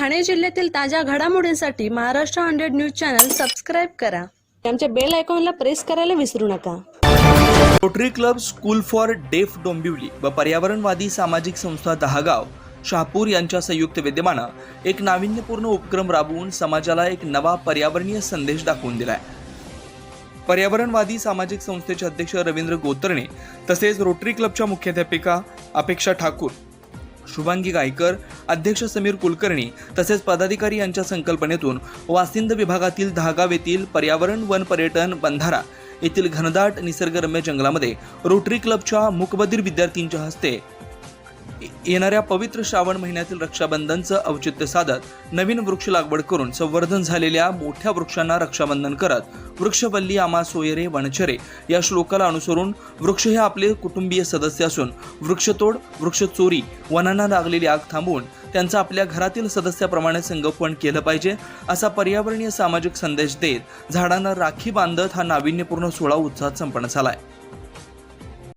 ठाणे जिल्ह्यातील ताज्या घडामोडींसाठी Maharashtra hundred news channel subscribe करा. आमच्या बेल आयकॉनला प्रेस करायला विसरू नका. Rotary club school for deaf Dombivli व पर्यावरणवादी सामाजिक संस्था दहागाव शहापूर यांच्या संयुक्त विद्यमानं एक नाविन्यपूर्ण उपक्रम राबवून समाजाला एक नवा पर्यावरणीय संदेश दाखवून दिलाय. पर्यावरणवादी सामाजिक संस्थेचे अध्यक्ष रवींद्र गोतरणे तसेच रोटरी क्लबच्या मुख्याध्यापिका अपेक्षा ठाकूर शुभांगी गायकर अध्यक्ष समीर कुलकर्णी तसेच पदाधिकारी यांच्या संकल्पनेतून वासिंद विभागातील दहागाव येथील पर्यावरण वन पर्यटन बंधारा येथील घनदाट निसर्गरम्य जंगलामध्ये रोटरी क्लबच्या मुकबधीर विद्यार्थ्यांच्या हस्ते येणाऱ्या पवित्र श्रावण महिन्यातील रक्षाबंधनचं औचित्य साधत नवीन वृक्ष लागवड करून संवर्धन झालेल्या मोठ्या वृक्षांना रक्षाबंधन करत वृक्षवल्ली आमा सोयरे वनचरे या श्लोकाला अनुसरून वृक्ष हे आपले कुटुंबीय सदस्य असून वृक्षतोड वृक्षचोरी वनांना लागलेली आग थांबवून त्यांचं आपल्या घरातील सदस्याप्रमाणे संगोपन केलं पाहिजे असा पर्यावरणीय सामाजिक संदेश देत झाडांना राखी बांधत हा नाविन्यपूर्ण सोहळा उत्साहात संपन्न झाला आहे